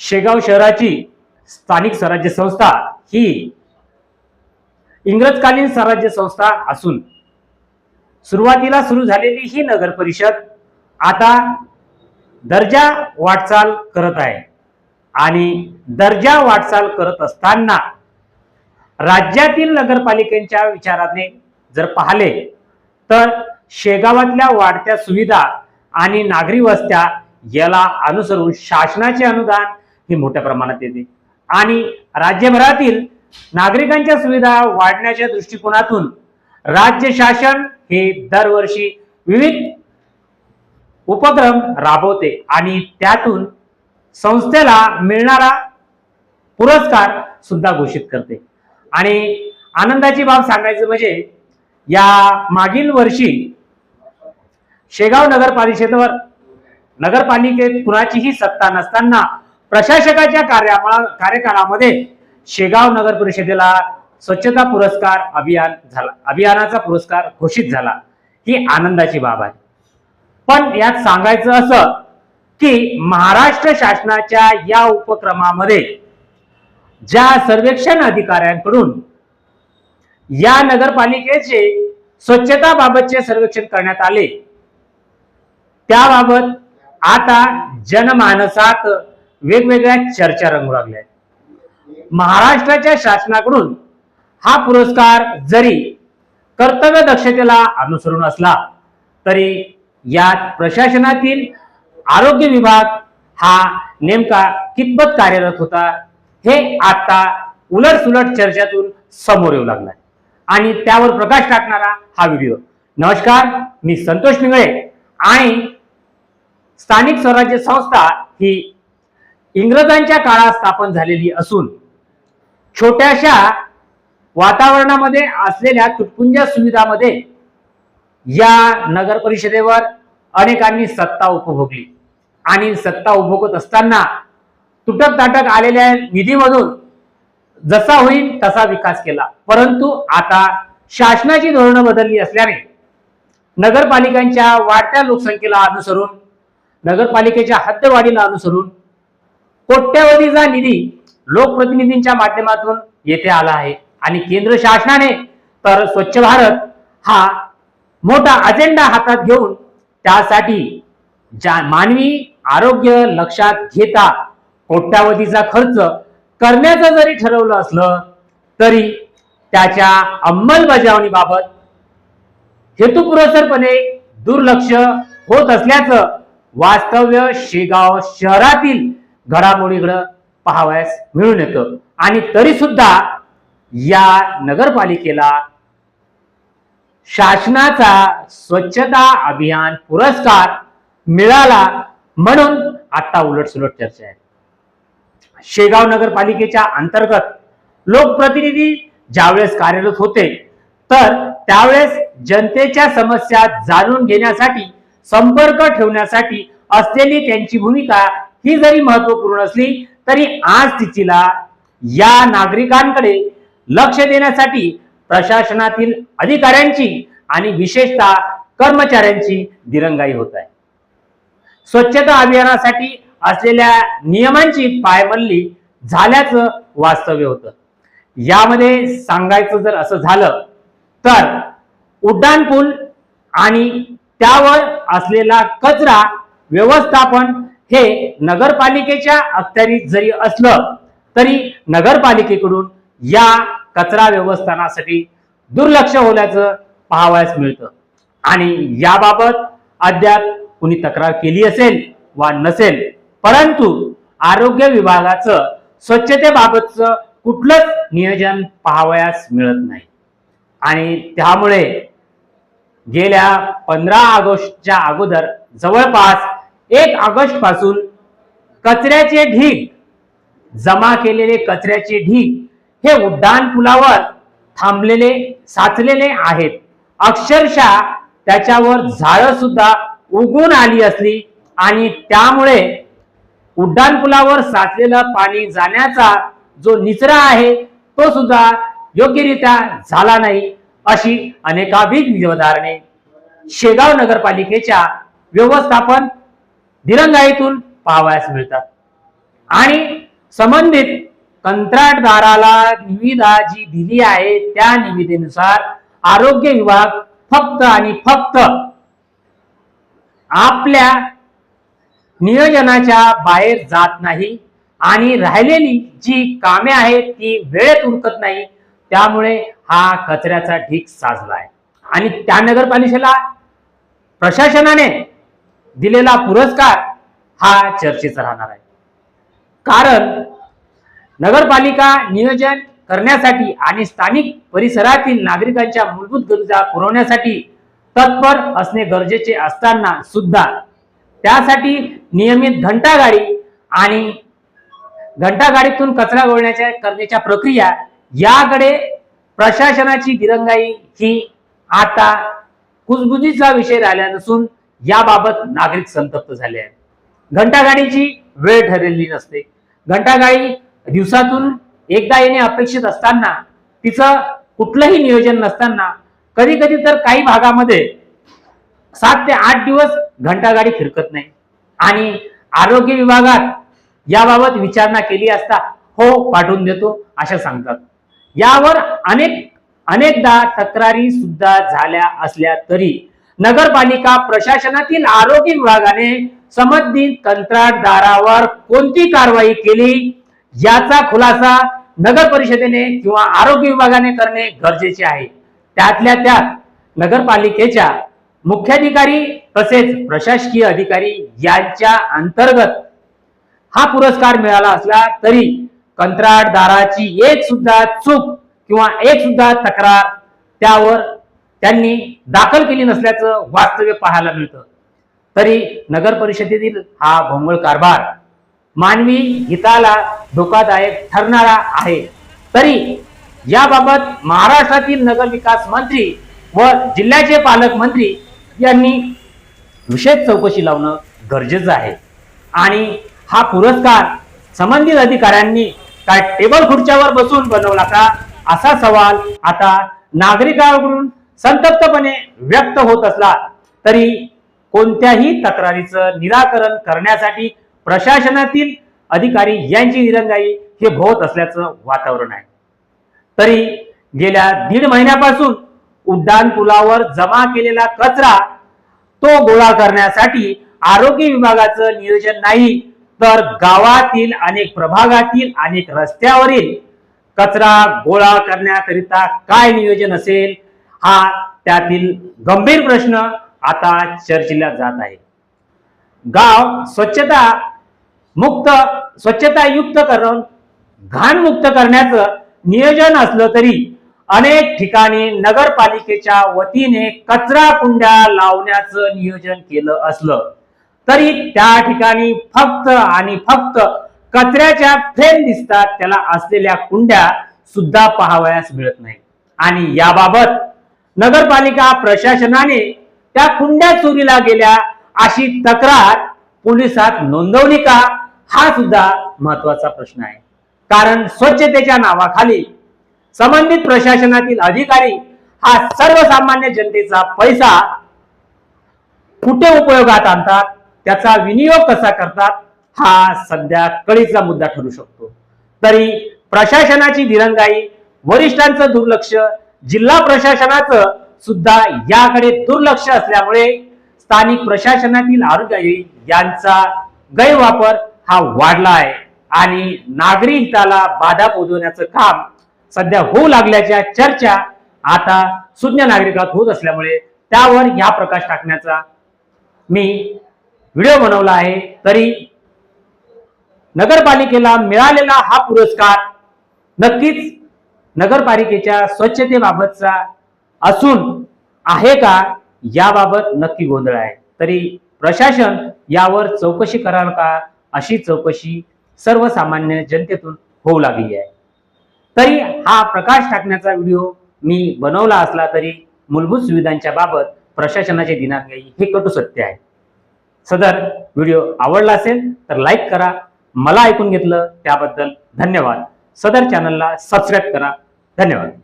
शेगाव शहराची स्थानिक स्वराज्य संस्था ही इंग्रजकालीन स्वराज्य संस्था असून सुरुवातीला सुरू झालेली ही नगर परिषद आता दर्जा वाटचाल करत आहे. आणि दर्जा वाटचाल करत असताना राज्यातील नगरपालिकेच्या विचाराने जर पाहिले तर शेगावातल्या वाढत्या सुविधा आणि नागरी वस्त्या याला अनुसरून शासनाचे अनुदान ही मोठ्या प्रमाणात येते. आणि राज्यभरातील नागरिकांच्या सुविधा वाढण्याच्या दृष्टिकोनातून राज्य शासन हे दरवर्षी विविध उपक्रम राबवते आणि त्यातून संस्थेला मिळणारा पुरस्कार सुद्धा घोषित करते. आणि आनंदाची बाब सांगायचं म्हणजे या मागील वर्षी शेगाव नगर परिषदेवर नगरपालिकेत कुणाचीही सत्ता नसताना प्रशासकाच्या कार्यामा कार्यकाळामध्ये शेगाव नगर परिषदेला स्वच्छता पुरस्कार अभियान झाला. अभियानाचा पुरस्कार घोषित झाला. ही आनंदाची बाब आहे. पण यात सांगायचं असं की महाराष्ट्र शासनाच्या या उपक्रमामध्ये ज्या सर्वेक्षण अधिकाऱ्यांकडून या नगरपालिकेचे स्वच्छताबाबतचे सर्वेक्षण करण्यात आले त्याबाबत आता जनमानसात वेगवेगळ्या चर्चा रंगू लागल्या आहेत. महाराष्ट्राच्या शासनाकडून हा पुरस्कार जरी कर्तव्य दक्षतेला अनुसरून असला तरी यात प्रशासनातील आरोग्य विभाग हा नेमका कितपत कार्यरत होता हे आता उलट सुलट चर्चेतून समोर येऊ लागलाय आणि त्यावर प्रकाश टाकणारा हा व्हिडिओ नमस्कार मी संतोष पिंगळे आणि स्थानिक स्वराज्य संस्था ही इंग्रजांच्या काळात स्थापन झालेली असून छोट्याशा वातावरणामध्ये असलेल्या तुटपुंज सुविधामध्ये या नगर परिषदेवर अनेकांनी सत्ता उपभोगली. आणि सत्ता उपभोगत असताना तुटक ताटक आलेल्या निधीमधून जसा होईल तसा विकास केला. परंतु आता शासनाची धोरणं बदलली असल्याने नगरपालिकांच्या वाढत्या लोकसंख्येला अनुसरून नगरपालिकेच्या हद्दवाढीला अनुसरून कोट्यवधीचा निधी लोकप्रतिनिधींच्या माध्यमातून येथे आला आहे. आणि केंद्र शासनाने तर स्वच्छ भारत हा मोठा अजेंडा हातात घेऊन त्यासाठी ज्या मानवी आरोग्य लक्षात घेता कोट्यावधीचा खर्च करण्याचं जरी ठरवलं असलं तरी त्याच्या अंमलबजावणीबाबत हेतुपुरस्सरपणे दुर्लक्ष होत असल्याचं वास्तव्य शेगाव शहरातील घडामोडीकडं पाहावयास मिळून येतं. आणि तरी सुद्धा या नगरपालिकेला शासनाचा स्वच्छता अभियान पुरस्कार मिळाला म्हणून आता उलटसुलट चर्चा आहे. शेगाव नगरपालिकेच्या अंतर्गत लोकप्रतिनिधी ज्यावेळेस कार्यरत होते तर त्यावेळेस जनतेच्या समस्या जाणून घेण्यासाठी संपर्क ठेवण्यासाठी असलेली त्यांची भूमिका ही जरी महत्त्वपूर्ण असली तरी आज तिचीला या नागरिकांकडे लक्ष देण्यासाठी प्रशासनातील अधिकाऱ्यांची आणि विशेषतः कर्मचाऱ्यांची दिरंगाई होत आहे. स्वच्छता अभियानासाठी असलेल्या नियमांची पायमल्ली झाल्याचं वास्तव्य होतं. यामध्ये सांगायचं जर असं झालं तर उड्डाणपूल आणि त्यावर असलेला कचरा व्यवस्थापन हे नगरपालिकेच्या अखत्यारीत जरी असलं तरी नगरपालिकेकडून या कचरा व्यवस्थापनासाठी दुर्लक्ष होण्याचं पाहावयास मिळतं. आणि याबाबत अद्याप कुणी तक्रार केली असेल वा नसेल परंतु आरोग्य विभागाचं स्वच्छतेबाबतचं कुठलंच नियोजन पाहावयास मिळत नाही. आणि त्यामुळे गेल्या पंधरा ऑगस्टच्या अगोदर जवळपास एक ऑगस्टपासून कचऱ्याचे ढीग जमा केलेले कचऱ्याचे ढीग हे उड्डाण पुलावर थांबलेले साचलेले आहेत. अक्षरशः त्याच्यावर झाडं सुद्धा उगून आली असली आणि त्यामुळे उड्डाण पुलावर साचलेलं पाणी जाण्याचा जो निचरा आहे तो सुद्धा योग्यरित्या झाला नाही अशी अनेकाधिक निवधारणे शेगाव नगरपालिकेच्या व्यवस्थापन दिरंगाईतून पाहावयास मिळतात. आणि संबंधित कंत्राटदाराला निविदा जी दिली आहे त्या निविदेनुसार आरोग्य विभाग फक्त आणि फक्त आपल्या नियोजनाच्या बाहेर जात नाही आणि राहिलेली जी कामे आहेत ती वेळेत उरकत नाही त्यामुळे हा कचऱ्याचा ढीक साजला आहे आणि त्या नगरपालिकेला प्रशासनाने दिलेला पुरस्कार हा चर्चेचा राहणार आहे. कारण नगरपालिका नियोजन करण्यासाठी आणि स्थानिक परिसरातील नागरिकांच्या मूलभूत गरजा पुरवण्यासाठी तत्पर असणे गरजेचे असताना सुद्धा त्यासाठी नियमित घंटागाडी आणि घंटागाडीतून कचरा गोळण्याच्या करण्याच्या प्रक्रिया याकडे प्रशासनाची दिरंगाई ही आता कुजबुजीचा विषय राहिला नसून याबाबत नागरिक संतप्त झाले आहेत. घंटागाडीची वेळ ठरलेली नसते. घंटागाडी दिवसातून एकदा येणे अपेक्षित असताना तिचं कुठलंही नियोजन नसताना कधी कधी तर काही भागामध्ये सात ते आठ दिवस घंटागाडी फिरकत नाही. आणि आरोग्य विभागात याबाबत विचारणा केली असता हो पाठवून देतो अशा सांगतात. यावर अनेक अनेकदा तक्रारी सुद्धा झाल्या असल्या तरी नगरपालिका प्रशासनातील आरोग्य विभागाने संबंधित कंत्राटदारावर कोणती कारवाई केली? याचा खुलासा नगर परिषदेने किंवा आरोग्य विभागाने करणे गरजेचे आहे. त्यातल्या त्यात नगरपालिकेच्या मुख्याधिकारी तसेच प्रशासकीय अधिकारी यांच्या अंतर्गत हा पुरस्कार मिळाला असला तरी कंत्राटदाराची एक सुद्धा चूक किंवा एक सुद्धा तक्रार त्यावर त्यांनी दाखल केली नसल्याचं वास्तव्य पाहायला मिळतं. तरी नगर परिषदेतील हा भोंगळ कारभार मानवी हिताला धोकादायक ठरणारा आहे. तरी याबाबत महाराष्ट्रातील नगर विकास मंत्री व जिल्ह्याचे पालकमंत्री यांनी विशेष चौकशी लावणं गरजेचं आहे. आणि हा पुरस्कार संबंधित अधिकाऱ्यांनी काय टेबल खुर्च्यावर बसून बनवला का असा सवाल आता नागरिकांकडून संतप्तपणे व्यक्त होत असला तरी कोणत्याही तक्रारीचं निराकरण करण्यासाठी प्रशासनातील अधिकारी यांची निरंगाई हे भोवत असल्याचं वातावरण आहे. तरी गेल्या दीड महिन्यापासून उड्डाण पुलावर जमा केलेला कचरा तो गोळा करण्यासाठी आरोग्य विभागाचं नियोजन नाही तर गावातील अनेक प्रभागातील अनेक रस्त्यावरील कचरा गोळा करण्याकरिता काय नियोजन असेल हा त्यातील गंभीर प्रश्न आता चर्चेला जात आहे. गाव स्वच्छता मुक्त स्वच्छता युक्त करून घाण मुक्त करण्याचं नियोजन असलं तरी अनेक ठिकाणी नगरपालिकेच्या वतीने कचरा कुंड्या लावण्याचं नियोजन केलं असलं तरी त्या ठिकाणी फक्त आणि फक्त कचऱ्याच्या फ्रेम दिसतात त्याला असलेल्या कुंड्या सुद्धा पाहावयास मिळत नाही. आणि याबाबत नगरपालिका प्रशासनाने त्या कुंड्या चोरीला गेल्या अशी तक्रार पोलिसात नोंदवली का? हा सुद्धा महत्त्वाचा प्रश्न आहे. कारण स्वच्छतेच्या नावाखाली संबंधित प्रशासनातील अधिकारी हा सर्वसामान्य जनतेचा पैसा कुठे उपयोगात आणतात? त्याचा विनियोग कसा करतात? हा सध्या कळीचा मुद्दा ठरू शकतो. तरी प्रशासनाची दिरंगाई वरिष्ठांचं दुर्लक्ष जिल्हा प्रशासनाचं सुद्धा याकडे दुर्लक्ष असल्यामुळे स्थानिक प्रशासनातील आरोग्य यांचा गैरवापर हा वाढला आहे. आणि नागरी हिताला बाधा पोहोचवण्याचं काम सध्या होऊ लागल्याच्या चर्चा आता सुज्ञ नागरिकात होत असल्यामुळे त्यावर या प्रकाश टाकण्याचा मी व्हिडिओ बनवला आहे. तरी नगरपालिकेला मिळालेला हा पुरस्कार नक्कीच नगरपालिकेच्या स्वच्छतेबाबतचा असून आहे का याबाबत नक्की गोंधळ आहे. तरी प्रशासन यावर चौकशी कराल का अशी चौकशी सर्वसामान्य जनतेतून होऊ लागली आहे. तरी हा प्रकाश टाकण्याचा व्हिडिओ मी बनवला असला तरी मूलभूत सुविधांच्या बाबत प्रशासनाचे दिनांक हे कटू सत्य आहे. सदर व्हिडिओ आवडला असेल तर लाईक करा. मला ऐकून घेतलं त्याबद्दल धन्यवाद. सदर चॅनलला सबस्क्राईब करा. धन्यवाद.